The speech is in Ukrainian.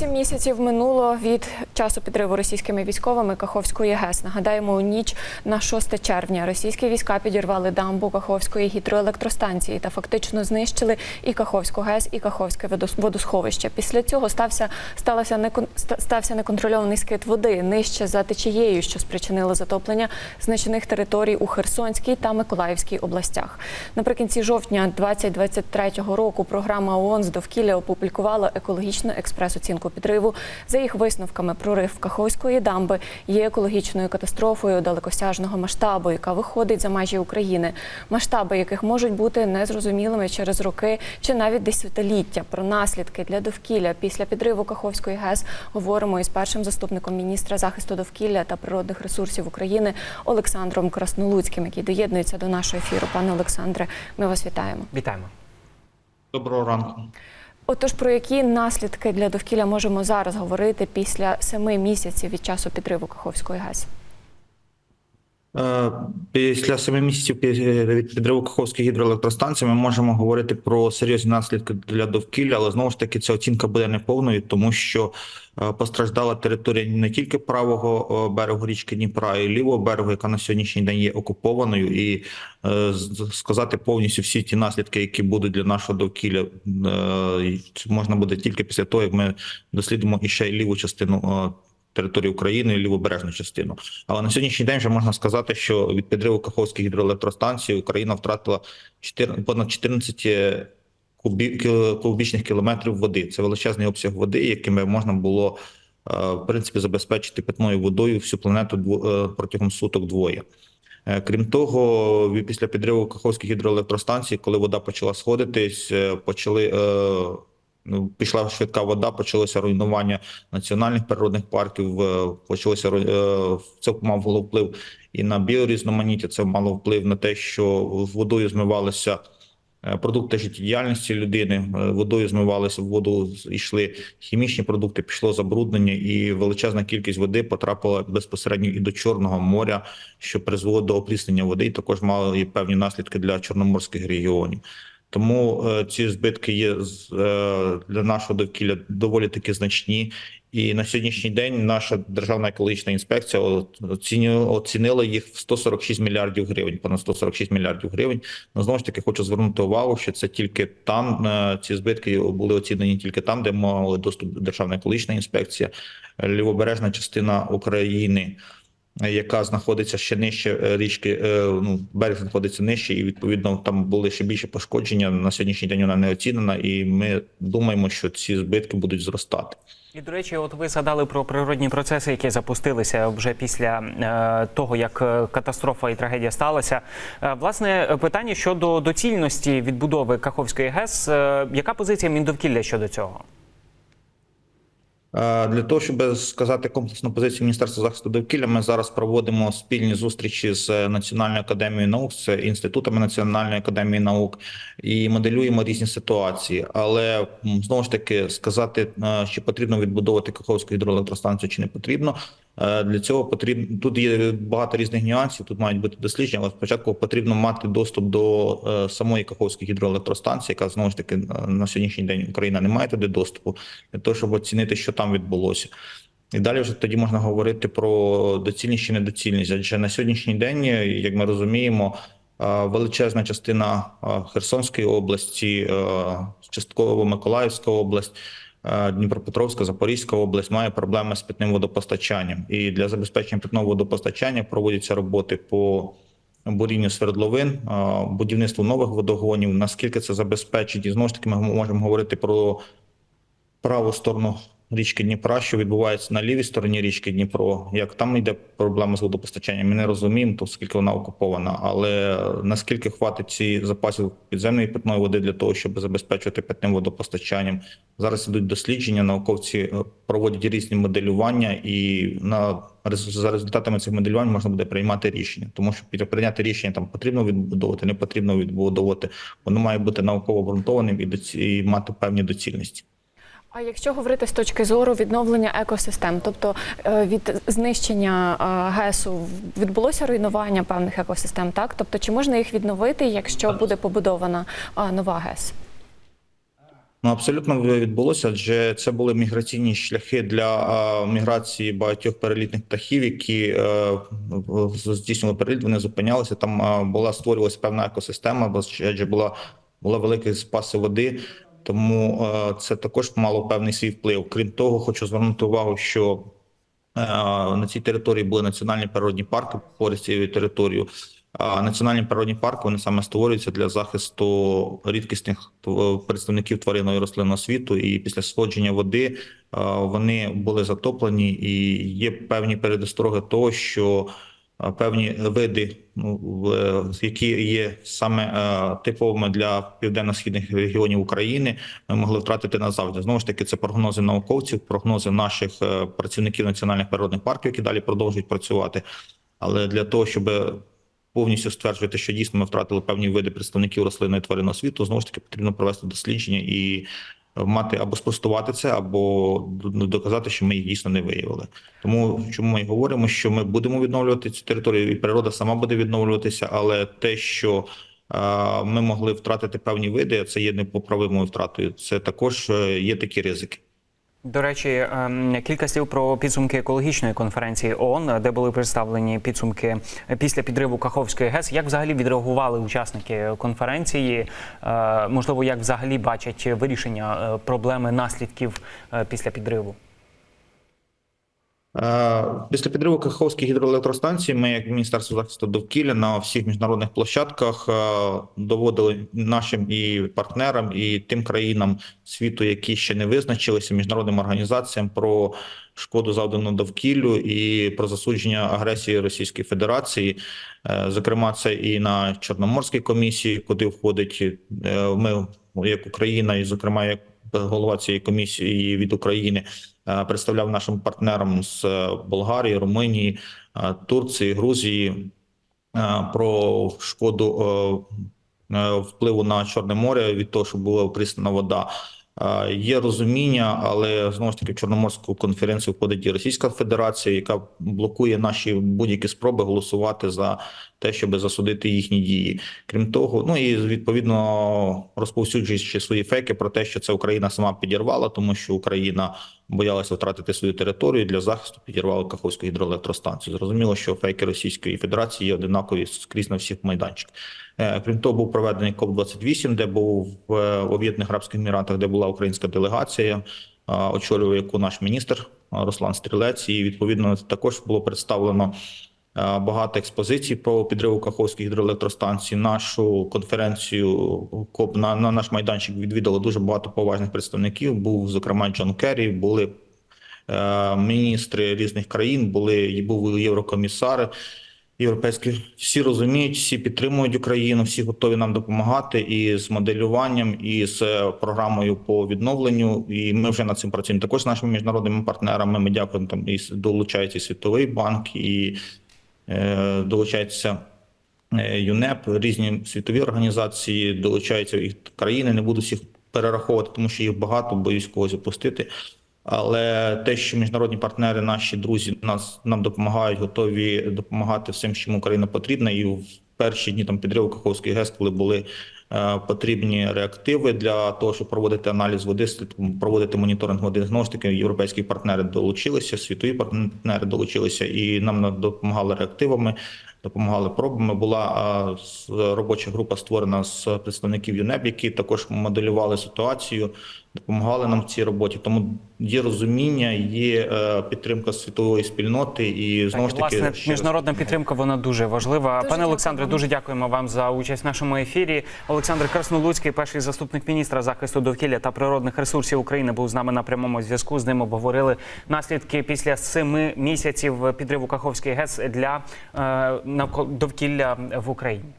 Вісім місяців минуло від часу підриву російськими військовими Каховської ГЕС. Нагадаємо, у ніч на 6 червня російські війська підірвали дамбу Каховської гідроелектростанції та фактично знищили і Каховську ГЕС, і Каховське водос- водосховище. Після цього стався сталося некон- стався неконтрольований скид води нижче за течією, що спричинило затоплення значених територій у Херсонській та Миколаївській областях. Наприкінці жовтня 2023 року програма ООН з довкілля опублікувала екологічну експрес-оцінку підриву. За їх висновками, прорив Каховської дамби є екологічною катастрофою далекосяжного масштабу, яка виходить за межі України, масштаби яких можуть бути незрозумілими через роки чи навіть десятиліття. Про наслідки для довкілля після підриву Каховської ГЕС говоримо із першим заступником міністра захисту довкілля та природних ресурсів України Олександром Краснолуцьким, який доєднується до нашого ефіру. Пане Олександре, ми вас вітаємо. Вітаємо. Доброго ранку. Отож, про які наслідки для довкілля можемо зараз говорити після семи місяців від часу підриву Каховської ГЕС? Е, Після семи місяців від підриву Каховської гідроелектростанції ми можемо говорити про серйозні наслідки для довкілля, але знову ж таки ця оцінка буде неповною, тому що е, постраждала територія не тільки правого е, берегу річки Дніпра, і лівого берегу, яка на сьогоднішній день є окупованою, і е, сказати повністю всі ті наслідки, які будуть для нашого довкілля, е, можна буде тільки після того, як ми дослідимо і ще й ліву частину. Е, Території України і лівобережну частину, але на сьогоднішній день вже можна сказати, що від підриву Каховської гідроелектростанції Україна втратила 4, понад 14 кубі, кубічних кілометрів води. Це величезний обсяг води, якими можна було е, в принципі забезпечити питною водою всю планету е, протягом суток двоє. Е, Крім того, після підриву Каховської гідроелектростанції, коли вода почала сходитись, е, почали е, пішла швидка вода, почалося руйнування національних природних парків. Почалося е, це мало вплив і на біорізноманіття. Це мало вплив на те, що водою змивалися е, продукти життєдіяльності людини. е, Водою змивалися в воду, йшли хімічні продукти, пішло забруднення, і величезна кількість води потрапила безпосередньо і до Чорного моря, що призвело до опріснення води, і також мало і певні наслідки для чорноморських регіонів. Тому е, ці збитки є е, для нашого довкілля доволі таки значні. І на сьогоднішній день наша державна екологічна інспекція оцінила їх в 146 мільярдів гривень, понад 146 мільярдів гривень. Ну знову ж таки хочу звернути увагу, що це тільки там е, ці збитки були оцінені тільки там, де мали доступ Державна екологічна інспекція, лівобережна частина України яка знаходиться ще нижче е, річки, е, ну берег знаходиться нижче, і відповідно там були ще більше пошкодження. На сьогоднішній день вона не оцінена, і ми думаємо, що ці збитки будуть зростати. І до речі, от ви згадали про природні процеси, які запустилися вже після е, того, як е, катастрофа і трагедія сталася. Е, власне, питання щодо доцільності відбудови Каховської ГЕС. Е, яка позиція Міндовкілля щодо цього? Е, Для того, щоб сказати комплексну позицію Міністерства захисту довкілля, ми зараз проводимо спільні зустрічі з Національною академією наук, з інститутами Національної академії наук і моделюємо різні ситуації. Але знову ж таки сказати, що чи потрібно відбудовувати Каховську гідроелектростанцію, чи не потрібно. Е, Для цього потрібно тут є багато різних нюансів. Тут мають бути дослідження, але спочатку потрібно мати доступ до е, самої Каховської гідроелектростанції, яка знову ж таки е, на сьогоднішній день Україна не має туди доступу для того, щоб оцінити, що там відбулося. І далі вже тоді можна говорити про доцільність чи недоцільність. Адже на сьогоднішній день, як ми розуміємо, величезна частина Херсонської області, частково Миколаївська область. Дніпропетровська, Запорізька область має проблеми з питним водопостачанням, і для забезпечення питного водопостачання проводяться роботи по бурінню свердловин, будівництву нових водогонів. Наскільки це забезпечить, і знову ж таки ми можемо говорити про праву сторону річки Дніпра, що відбувається на лівій стороні річки Дніпро. Як там йде проблема з водопостачанням, ми не розуміємо, то оскільки вона окупована. Але наскільки хватить ці запасів підземної питної води для того, щоб забезпечувати питним водопостачанням? Зараз ідуть дослідження, науковці е, проводять різні моделювання, і на за результатами цих моделювань можна буде приймати рішення, тому що під- прийняти рішення там потрібно відбудовувати, не потрібно відбудовувати. Воно має бути науково обґрунтованим і, доці- і мати певні доцільності. А якщо говорити з точки зору відновлення екосистем, тобто е, від знищення е, ГЕСу відбулося руйнування певних екосистем, так? Тобто, чи можна їх відновити, якщо буде побудована е, нова ГЕС? Ну, абсолютно відбулося, адже це були міграційні шляхи для міграції багатьох перелітних птахів, які здійснювали переліт, вони зупинялися. Там була створювалася певна екосистема, адже була, була велика запаси води, тому е, це також мало певний свій вплив. Крім того, хочу звернути увагу, що Е, На цій території були національні природні парки поряд цією територією. А національні природні парки вони саме створюються для захисту рідкісних тв- представників тваринного і рослинного світу. І після сходження води е, вони були затоплені, і є певні передостроги того, що е, певні види, ну, які є саме е, типовими для південно-східних регіонів України, ми могли втратити назавжди. Знову ж таки, це прогнози науковців, прогнози наших е, працівників національних природних парків, які далі продовжують працювати. Але для того, щоб повністю стверджувати, що дійсно ми втратили певні види представників рослинного і тваринного світу, знову ж таки потрібно провести дослідження і мати або спростувати це, або доказати, що ми їх дійсно не виявили. Тому чому ми говоримо, що ми будемо відновлювати цю територію, і природа сама буде відновлюватися, але те, що ми могли втратити певні види, це є непоправимою втратою. Це також е, є такі ризики. До речі, ем, кілька слів про підсумки екологічної конференції ООН, де були представлені підсумки після підриву Каховської ГЕС. Як взагалі відреагували учасники конференції? Е, Можливо, як взагалі бачать вирішення е, проблеми наслідків е, після підриву? Після підриву Каховської гідроелектростанції ми, як Міністерство захисту довкілля, на всіх міжнародних площадках доводили нашим і партнерам, і тим країнам світу, які ще не визначилися, міжнародним організаціям про шкоду завдану довкіллю і про засудження агресії Російської Федерації. Е, Зокрема, це і на Чорноморській комісії, куди входить е, ми, як Україна, і зокрема як голова цієї комісії від України представляв нашим партнерам з е, Болгарії, Румунії, е, Турції, Грузії е, про шкоду е, е, впливу на Чорне море від того, що була опріснена вода. Е, Є розуміння, але знову ж таки в Чорноморську конференцію входить і Російська Федерація, яка блокує наші будь-які спроби голосувати за те, щоб засудити їхні дії. Крім того, ну і відповідно розповсюджуючи свої фейки про те, що це Україна сама підірвала, тому що Україна боялася втратити свою територію для захисту, підірвали Каховську гідроелектростанцію. Зрозуміло, що фейки Російської Федерації є одинакові скрізь на всіх майданчиках. Е, Крім того, був проведений КОП 28 де був в Об'єднаних Арабських Еміратах, де була українська делегація, е, очолював яку наш міністр е, Руслан Стрілець, і відповідно також було представлено. Е, Багато експозицій про підриву Каховської гідроелектростанції. Нашу конференцію КОП на, на наш майданчик відвідало дуже багато поважних представників. Був зокрема Джон Керрі, були е, міністри різних країн, були були єврокомісари. Європейські всі розуміють, всі підтримують Україну, всі готові нам допомагати і з моделюванням, і з програмою по відновленню. І ми вже над цим працюємо. Також з нашими міжнародними партнерами. Ми дякуємо там і долучається і Світовий банк, і долучається е, ЮНЕП, різні світові організації, долучаються їх країни. Не буду всіх перераховувати, тому що їх багато, боюсь когось опустити. Але те, що міжнародні партнери, наші друзі, нас нам допомагають, готові допомагати всім, чим Україна потрібна. І в перші дні там підриву Каховської ГЕС, коли були е, потрібні реактиви для того, щоб проводити аналіз води, слід- проводити моніторинг води. Знову ж таки, європейські партнери долучилися, світові партнери долучилися і нам на- допомагали реактивами. Допомагали пробами. Була а, с- робоча група створена з представників ЮНЕП, які також моделювали ситуацію, допомагали нам в цій роботі. Тому є розуміння, є е, підтримка світової спільноти, і знову Так, ж таки власне, міжнародна підтримка вона дуже важлива. Дуже Пане дякую Олександре, дуже дякуємо вам за участь в нашому ефірі. Олександр Краснолуцький, перший заступник міністра захисту довкілля та природних ресурсів України, був з нами на прямому зв'язку. З ним обговорили наслідки після семи місяців підриву Каховської ГЕС для е, довкілля в Україні.